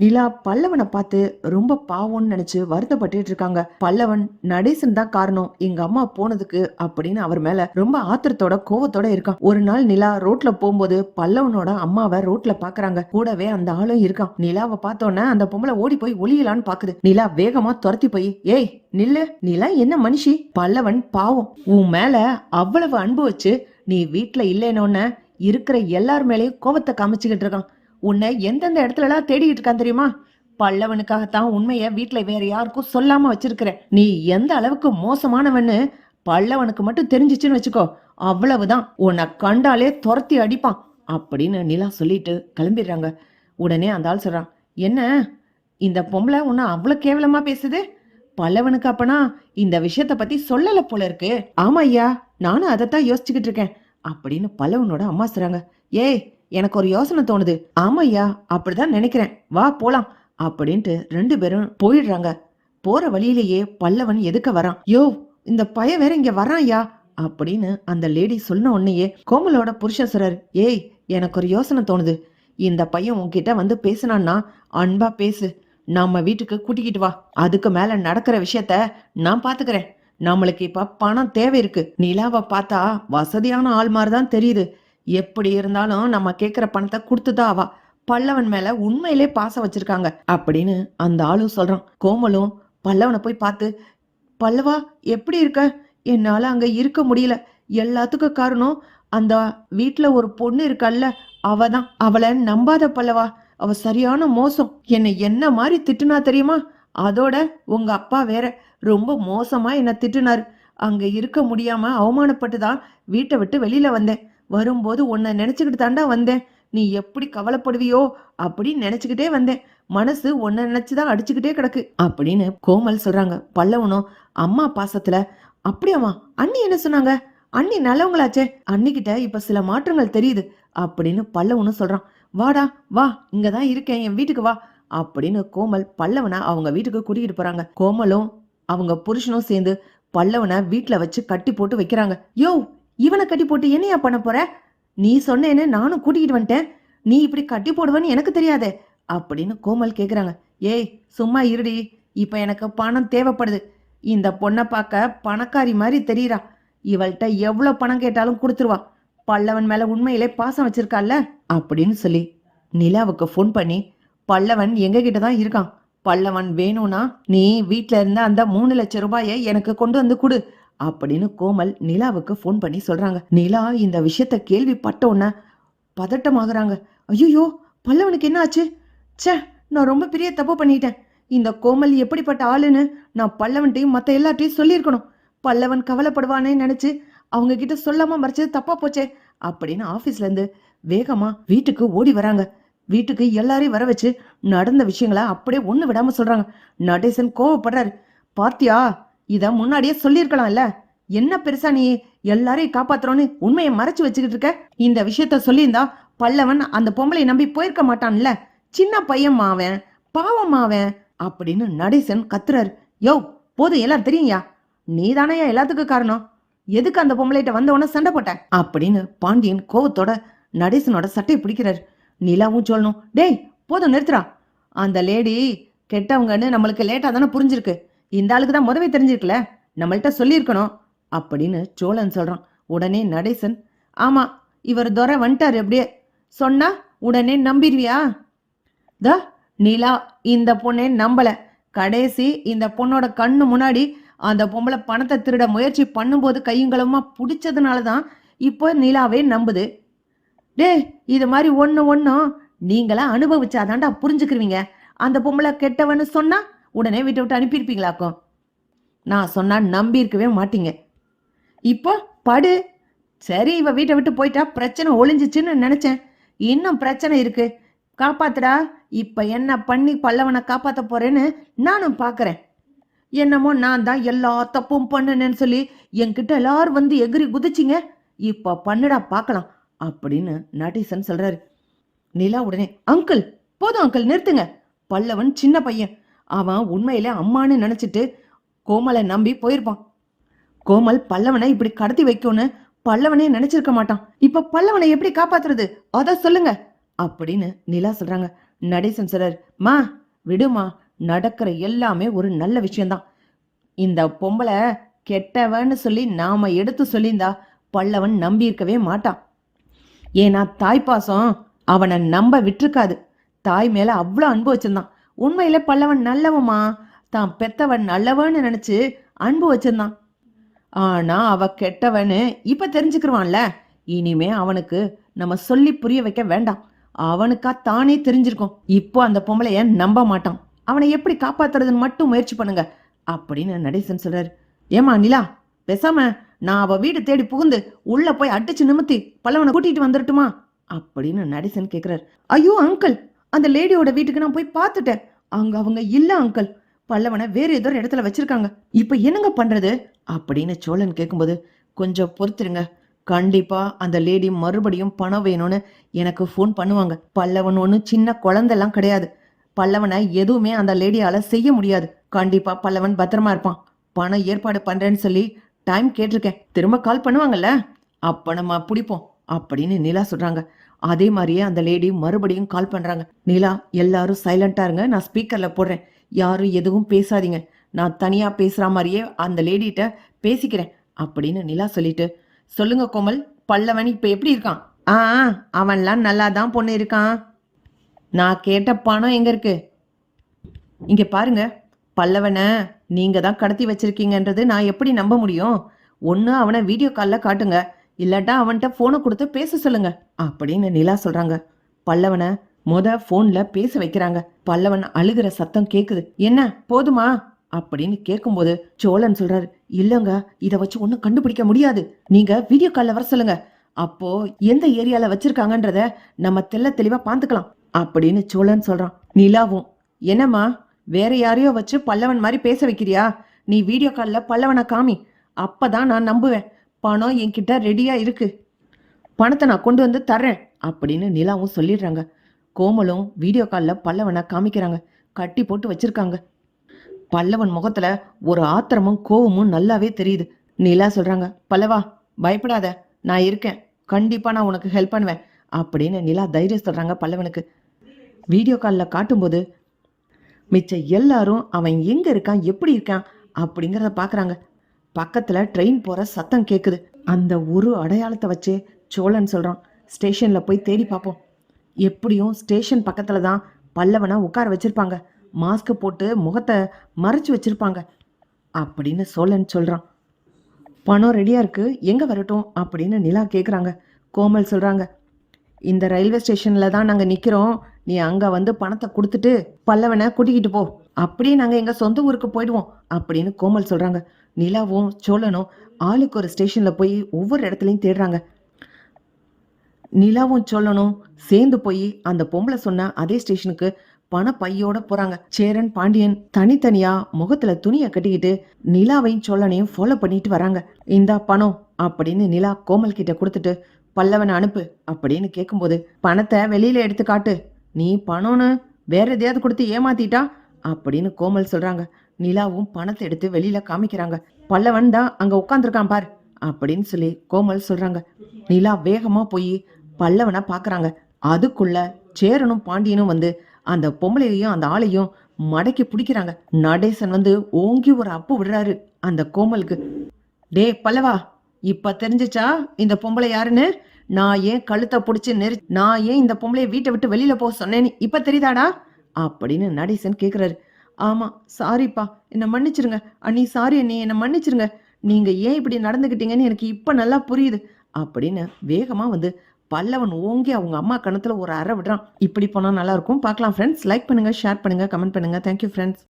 நிலா பல்லவனை பார்த்து ரொம்ப பாவம்னு நினைச்சு வருத்தப்பட்டு இருக்காங்க. பல்லவன் நடேசன் தான் காரணம். எங்க அம்மா போனதுக்கு அப்படின்னு அவர் மேல ரொம்ப ஆத்திரத்தோட கோவத்தோட இருக்கான். ஒரு நாள் நிலா ரோட்ல போகும்போது பல்லவனோட அம்மாவை ரோட்ல பாக்குறாங்க. கூடவே அந்த ஆளும் இருக்கான். நிலாவை பார்த்தோன்னே அந்த பொம்பளை ஓடி போய் ஒளியலான்னு பாக்குது. நிலா வேகமா துரத்தி போய் ஏய் நில்லு. நிலா என்ன மனுஷி? பல்லவன் பாவம். உன் மேல அவ்வளவு அன்பு வச்சு நீ வீட்டுல இல்லைன்னொன்ன இருக்கிற எல்லார் மேலயும் கோவத்தை காமிச்சுக்கிட்டு இருக்கான். உன்னை எந்தெந்த இடத்துலலாம் தேடிட்டு இருக்கான் தெரியுமா? பல்லவனுக்காகத்தான் உண்மையை வீட்டில் வேற யாருக்கும் சொல்லாம வச்சிருக்கிற. நீ எந்த அளவுக்கு மோசமானவன்னு பல்லவனுக்கு மட்டும் தெரிஞ்சிச்சுன்னு வச்சுக்கோ. அவ்வளவுதான். உன்னை கண்டாலே துரத்தி அடிப்பான் அப்படின்னு நிலா சொல்லிட்டு கிளம்பிடுறாங்க. உடனே அந்த ஆள் சொல்றான் என்ன? இந்த பொம்பளை உன்னை அவ்வளோ கேவலமா பேசுது? பல்லவனுக்கு அப்பனா இந்த விஷயத்த பத்தி சொல்லல போல இருக்கு. ஆமா ஐயா நானும் அதைத்தான் யோசிச்சுக்கிட்டு இருக்கேன். அப்படின்னு பல்லவனோட அம்மா சொல்றாங்க ஏய் எனக்கு ஒரு யோசனை தோணுது. ஆமையா அப்படிதான் நினைக்கிறேன். வா போலாம் அப்படின்ட்டு ரெண்டு பேரும் போயிடுறாங்க. போற வழியிலேயே பல்லவன் எதுக்க வரான்? யோ இந்த பய வேற இங்க வரான்யா அப்படின்னு அந்த லேடி சொன்ன உடனேயே கோமலோட புருஷன் சொல்றாரு ஏய் எனக்கு ஒரு யோசனை தோணுது. இந்த பையன் உன்கிட்ட வந்து பேசினான்னா அன்பா பேசு. நம்ம வீட்டுக்கு கூட்டிக்கிட்டு வா. அதுக்கு மேல நடக்கிற விஷயத்த நான் பாத்துக்கிறேன். நம்மளுக்கு இப்ப பணம் தேவை இருக்கு நிலாவை பார்த்தா வசதியான ஆள் மாதிரி தான் தெரியுது. எப்படி இருந்தாலும் நம்ம கேட்குற பணத்தை கொடுத்துதான் ஆவா பல்லவன் மேல உண்மையிலே பாசம் வச்சிருக்காங்க. அப்படின்னு அந்த ஆளும் சொல்றான். கோமலும் பல்லவனை போய் பார்த்து பல்லவா எப்படி இருக்க? என்னால அங்க இருக்க முடியல. எல்லாத்துக்கும் காரணம் அந்த வீட்டில் ஒரு பொண்ணு இருக்கல்ல அவ தான் அவளை நம்பாத பல்லவா அவ சரியான மோசம். என்னை என்ன மாதிரி திட்டுனா தெரியுமா? அதோட உங்க அப்பா வேற ரொம்ப மோசமா என்னை திட்டுனாரு. அங்க இருக்க முடியாம அவமானப்பட்டு தான் வீட்டை விட்டு வெளியில வந்தேன். வரும்போது உன்னை நினைச்சுக்கிட்டு தாண்டா வந்தேன். நீ எப்படி கவலைப்படுவியோ அப்படின்னு நினைச்சுக்கிட்டே வந்தேன். மனசு உன்னை நினைச்சுதான் அடிச்சுக்கிட்டே கிடக்கு அப்படின்னு கோமல் சொல்றாங்க. பல்லவனும் அம்மா பாசத்துல அப்படியாம்மா அண்ணி என்ன சொன்னாங்க? அண்ணி நல்லவங்களாச்சே. அண்ணிக்கிட்ட இப்ப சில மாற்றங்கள் தெரியுது அப்படின்னு பல்லவனும் சொல்றான். வாடா வா இங்கதான் இருக்கேன் என் வீட்டுக்கு வா அப்படின்னு கோமல் பல்லவனை அவங்க வீட்டுக்கு கூட்டிகிட்டு போறாங்க. கோமலும் அவங்க புருஷனும் சேர்ந்து பல்லவனை வீட்டில் வச்சு கட்டி போட்டு வைக்கிறாங்க. யோ இவனை கட்டி போட்டு என்னையா பண்ண போற? நீ சொன்னேன்னு நானும் கூட்டிகிட்டு வந்துட்டேன். நீ இப்படி கட்டி போடுவேன்னு எனக்கு தெரியாதே அப்படின்னு கோமல் கேக்குறாங்க. ஏய் சும்மா இருடி. இப்ப எனக்கு பணம் தேவைப்படுது. இந்த பொண்ணை பார்க்க பணக்காரி மாதிரி தெரியுறா. இவள்கிட்ட எவ்வளவு பணம் கேட்டாலும் கொடுத்துருவா. பல்லவன் மேல உண்மையிலே பாசம் வச்சிருக்கால அப்படின்னு சொல்லி நிலாவுக்கு ஃபோன் பண்ணி பல்லவன் எங்ககிட்ட தான் இருக்கான். பல்லவன் வேணும்னா நீ வீட்ல இருந்த அந்த மூணு லட்சம் ரூபாயை எனக்கு கொண்டு வந்து கொடு. அப்படின்னு கோமல் நிலாவுக்கு ஃபோன் பண்ணி சொல்றாங்க. நிலா இந்த விஷயத்த கேள்விப்பட்ட உடனே பதட்டமாகறாங்க. ஐயோ பல்லவனுக்கு என்ன ஆச்சு ச்சே நான் ரொம்ப பெரிய தப்பு பண்ணிட்டேன். இந்த கோமல் எப்படிப்பட்ட ஆளுன்னு நான் பல்லவன்ட்டையும் மற்ற எல்லார்ட்டையும் சொல்லியிருக்கணும். பல்லவன் கவலைப்படுவானே நினைச்சு அவங்க கிட்ட சொல்லாம மறைச்சது தப்பா போச்சே அப்படின்னு ஆபீஸ்ல இருந்து வேகமா வீட்டுக்கு ஓடி வராங்க. வீட்டுக்கு எல்லாரையும் வர வச்சு நடந்த விஷயங்களை அப்படியே ஒண்ணு விடாம சொல்றாங்க. நடேசன் கோவப்படுறாரு. பார்த்தியா இத முன்னாடியே சொல்லியிருக்கலாம்ல. என்ன பெருசா நீ எல்லாரையும் காப்பாத்துறோன்னு உண்மையை மறைச்சு வச்சுக்கிட்டு இருக்க? இந்த விஷயத்த சொல்லியிருந்தா பல்லவன் அந்த பொம்பளையை நம்பி போயிருக்க மாட்டான்ல. சின்ன பையன் மாவன் பாவம் மாவன் அப்படின்னு நடேசன் கத்துறாரு. யோ போதும் எல்லாம் தெரியுயா நீ தானேயா எல்லாத்துக்கும் காரணம்? எதுக்கு அந்த பொம்பளைகிட்ட வந்தவன சண்டை போட்ட? அப்படின்னு பாண்டியன் கோவத்தோட நடேசனோட சட்டையை பிடிக்கிறாரு. நிலாவும் சொல்லணும் டேய் போதும் நிறுத்துறா அந்த லேடி கெட்டவங்கன்னு நம்மளுக்கு லேட்டா தானே புரிஞ்சிருக்கு. இந்த ஆளுக்கு தான் முதவே தெரிஞ்சிருக்கல? நம்மள்ட்ட சொல்லியிருக்கணும். அப்படின்னு சோழன் சொல்றான். உடனே நடேசன் ஆமா இவர் துறை வந்துட்டார் எப்படியே சொன்னா உடனே நம்பிடுவியா? த நிலா இந்த பொண்ணே நம்பல. கடைசி இந்த பொண்ணோட கண்ணு முன்னாடி அந்த பொம்பளை பணத்தை திருட முயற்சி பண்ணும்போது கையுங்களமா பிடிச்சதுனால தான் இப்போ நிலாவே நம்புது. டே இது மாதிரி ஒன்று ஒன்றும் நீங்களா அனுபவிச்சாதான்டா புரிஞ்சுக்கிருவீங்க. அந்த பொம்பளை கெட்டவன்னு சொன்னா உடனே வீட்டை விட்டு அனுப்பியிருப்பீங்களாக்கும். நான் சொன்னா நம்பி இருக்கவே மாட்டீங்க. இப்போ படு. சரி இவ வீட்டை விட்டு போயிட்டா பிரச்சனை ஒளிஞ்சிச்சுன்னு நினைச்சேன். இன்னும் பிரச்சனை இருக்கு. காப்பாத்துடா. இப்ப என்ன பண்ணி பல்லவனை காப்பாத்த போறேன்னு நானும் பாக்குறேன். என்னமோ நான் தான் எல்லா தப்பும் பண்ணுனேன்னு சொல்லி என்கிட்ட எல்லாரும் வந்து எகிரி குதிச்சிங்க. இப்ப பண்ணுடா பார்க்கலாம் அப்படின்னு நடேசன் சொல்றாரு. நிலா உடனே அங்கிள் போதும் அங்கிள் நிறுத்துங்க. பல்லவன் சின்ன பையன். அவன் உண்மையிலே அம்மான்னு நினைச்சிட்டு கோமலை நம்பி போயிருப்பான். கோமல் பல்லவனை இப்படி கடத்தி வைக்கும்னு பல்லவனே நினைச்சிருக்க மாட்டான். இப்ப பல்லவனை எப்படி காப்பாத்துறது? அத சொல்லுங்க. அப்படின்னு நிலா சொல்றாங்க. நடேசன் சொல்றார் மா விடுமா நடக்கிற எல்லாமே ஒரு நல்ல விஷயம்தான். இந்த பொம்பளை கெட்டவன்னு சொல்லி நாம எடுத்து சொல்லியிருந்தா பல்லவன் நம்பி இருக்கவே மாட்டான். ஏன்னா தாய்ப்பாசம் அவனை நம்ப விட்டுருக்காது. தாய் மேல அவ்வளோ அன்பு வச்சிருந்தான். உண்மையில பல்லவன் நல்லவமா தான் பெத்தவன் நல்லவன்னு நினைச்சு அன்பு வச்சிருந்தான். ஆனா அவ கெட்டவன்னு இப்ப தெரிஞ்சுக்கிருவான்ல. இனிமே அவனுக்கு நம்ம சொல்லி புரிய வைக்க வேண்டாம். அவனுக்கா தானே தெரிஞ்சிருக்கும். இப்போ அந்த பொம்பளைய நம்ப மாட்டான். அவனை எப்படி காப்பாத்துறதுன்னு மட்டும் முயற்சி பண்ணுங்க அப்படின்னு நடேசன் சொல்றாரு. ஏமா நிலா பேசாம நான் அவ வீடு தேடி புகுந்து உள்ள போய் அடிச்சு நிமித்தி பல்லவனை கூட்டிட்டு வந்துடட்டுமா அப்படின்னு நடேசன் கேக்குறாரு. ஐயோ அங்கிள் அந்த லேடியோட வீட்டுக்கு நான் போய் பார்த்துட்டேன். அங்க அவங்க இல்ல அங்கிள் பல்லவனை வேற ஏதோ ஒரு இடத்துல வச்சிருக்காங்க. இப்ப என்னங்க பண்றது? அப்படின்னு சோழன் கேட்கும்போது கொஞ்சம் பொறுத்துருங்க. கண்டிப்பா அந்த லேடி மறுபடியும் பணம் வேணும்னு எனக்கு ஃபோன் பண்ணுவாங்க. பல்லவன் ஒன்று சின்ன குழந்தெல்லாம் கிடையாது. பல்லவனை எதுவுமே அந்த லேடியால செய்ய முடியாது. கண்டிப்பா பல்லவன் பத்திரமா இருப்பான். பணம் ஏற்பாடு பண்றேன்னு சொல்லி டைம் கேட்டிருக்கேன். திரும்ப கால் பண்ணுவாங்கல்ல? அப்ப நம்ம பிடிப்போம். அப்படின்னு நிலா சொல்றாங்க. அதே மாதிரியே அந்த லேடி மறுபடியும் கால் பண்ணுறாங்க நிலா எல்லாரும் சைலண்ட்டாக இருங்க. நான் ஸ்பீக்கரில் போடுறேன். யாரும் எதுவும் பேசாதீங்க. நான் தனியாக பேசுகிற மாதிரியே அந்த லேடிகிட்ட பேசிக்கிறேன். அப்படின்னு நிலா சொல்லிட்டு சொல்லுங்க கோமல் பல்லவன் இப்போ எப்படி இருக்கான்? ஆ அவன்லாம் நல்லா தான் பொண்ணு இருக்கான். நான் கேட்ட பணம் எங்கே இருக்கு? இங்கே பாருங்க. பல்லவனை நீங்கள் தான் கடத்தி வச்சிருக்கீங்கன்றது நான் எப்படி நம்ப முடியும்? ஒன்று அவனை வீடியோ காலில் காட்டுங்க. இல்லாட்டா அவன்கிட்ட ஃபோனை கொடுத்து பேச சொல்லுங்க. அப்படின்னு நிலா சொல்றாங்க. பல்லவனை முத ஃபோன்ல பேச வைக்கிறாங்க. பல்லவன் அழுகிற சத்தம் கேக்குது. என்ன போதுமா? அப்படின்னு கேட்கும்போது சோழன் சொல்றாரு இல்லங்க இதை வச்சு ஒன்றும் கண்டுபிடிக்க முடியாது. நீங்க வீடியோ காலில் வர சொல்லுங்க. அப்போ எந்த ஏரியால வச்சிருக்காங்கன்றத நம்ம தெல்ல தெளிவா பார்த்துக்கலாம் அப்படின்னு சோழன் சொல்றான். நிலாவும் என்னம்மா வேற யாரையோ வச்சு பல்லவன் மாதிரி பேச வைக்கிறியா? நீ வீடியோ காலில் பல்லவனை காமி. அப்பதான் நான் நம்புவேன். பணம் என்கிட்ட ரெடியாக இருக்கு. பணத்தை நான் கொண்டு வந்து தர்றேன் அப்படின்னு நிலாவும் சொல்லிடுறாங்க. கோமலும் வீடியோ காலில் பல்லவனை காமிக்கிறாங்க. கட்டி போட்டு வச்சிருக்காங்க. பல்லவன் முகத்தில் ஒரு ஆத்திரமும் கோவமும் நல்லாவே தெரியுது. நிலா சொல்கிறாங்க பல்லவா பயப்படாத நான் இருக்கேன். கண்டிப்பாக நான் உனக்கு ஹெல்ப் பண்ணுவேன் அப்படின்னு நிலா தைரியம் சொல்கிறாங்க பல்லவனுக்கு. வீடியோ காலில் காட்டும்போது மிச்ச எல்லாரும் அவன் எங்கே இருக்கான்? எப்படி இருக்கான்? அப்படிங்கிறத பார்க்குறாங்க பக்கத்துல ட்ரெயின் போற சத்தம் கேக்குது. அந்த ஒரு அடையாளத்தை வச்சே சோழன் சொல்றான். ஸ்டேஷன்ல போய் தேடி பார்ப்போம் எப்படியும் ஸ்டேஷன் பக்கத்துல தான் பல்லவனை உட்கார வச்சிருப்பாங்க. மாஸ்க் போட்டு முகத்தை மறைச்சு வச்சிருப்பாங்க. அப்படின்னு சோழன் சொல்றான். பணம் ரெடியா இருக்கு. எங்க வரட்டும் அப்படின்னு நிலா கேக்குறாங்க. கோமல் சொல்றாங்க. இந்த ரயில்வே ஸ்டேஷன்ல தான் நாங்க நிக்கிறோம். நீ அங்க வந்து பணத்தை கொடுத்துட்டு பல்லவனை கூட்டிக்கிட்டு போ. அப்படியே நாங்க எங்க சொந்த ஊருக்கு போயிடுவோம் அப்படின்னு கோமல் சொல்றாங்க. நிலாவும் சோழனும் ஆளுக்கு ஒரு ஸ்டேஷன்ல போய் ஒவ்வொரு இடத்துலையும் தேடுறாங்க. நிலாவும் சோழனும் சேர்ந்து போய் அந்த பொம்பளை சொன்ன அதே ஸ்டேஷனுக்கு பண பையோட போறாங்க. சேரன் பாண்டியன் தனித்தனியா முகத்துல துணியை கட்டிக்கிட்டு நிலாவையும் சோழனையும் ஃபாலோ பண்ணிட்டு வராங்க. இந்தா பணம் அப்படின்னு நிலா கோமல் கிட்ட கொடுத்துட்டு பல்லவனை அனுப்பு அப்படின்னு கேட்கும்போது பணத்தை வெளியில எடுத்து காட்டு. நீ பணம்னு வேற எதையாவது கொடுத்து ஏமாத்திட்டா? அப்படின்னு கோமல் சொல்றாங்க. நிலாவும் பணத்தை எடுத்து வெளியில காமிக்கிறாங்க. பல்லவன் தான் அங்க உட்காந்துருக்கான் பார் அப்படின்னு சொல்லி கோமல் சொல்றாங்க. நிலா வேகமா போய் பல்லவனை பாக்குறாங்க. அதுக்குள்ள சேரனும் பாண்டியனும் வந்து அந்த பொம்பளையையும் அந்த ஆளையும் மடக்கி பிடிக்கிறாங்க. நடேசன் வந்து ஓங்கி ஒரு அப்பு விடுறாரு அந்த கோமலுக்கு. டே பல்லவா இப்ப தெரிஞ்சிச்சா இந்த பொம்பளை யாருன்னு? நான் ஏன் கழுத்தை பிடிச்சி நெரி நான் ஏன் இந்த பொம்பளைய வீட்டை விட்டு வெளியில போக சொன்னேன்னு இப்ப தெரியுதாடா? அப்படின்னு நடேசன் கேக்குறாரு. ஆமாம் சாரிப்பா. என்னை மன்னிச்சிருங்க. அண்ணி சாரி அண்ணி என்னை மன்னிச்சிருங்க. நீங்கள் ஏன் இப்படி நடந்துக்கிட்டீங்கன்னு எனக்கு இப்போ நல்லா புரியுது. அப்படின்னு வேகமாக வந்து பல்லவன் ஓங்கி அவங்க அம்மா கணத்தில் ஒரு அறை விடுறான். இப்படி போனால் நல்லாயிருக்கும் பார்க்கலாம் ஃப்ரெண்ட்ஸ் லைக் பண்ணுங்க ஷேர் பண்ணுங்க கமெண்ட் பண்ணுங்க. Thank you friends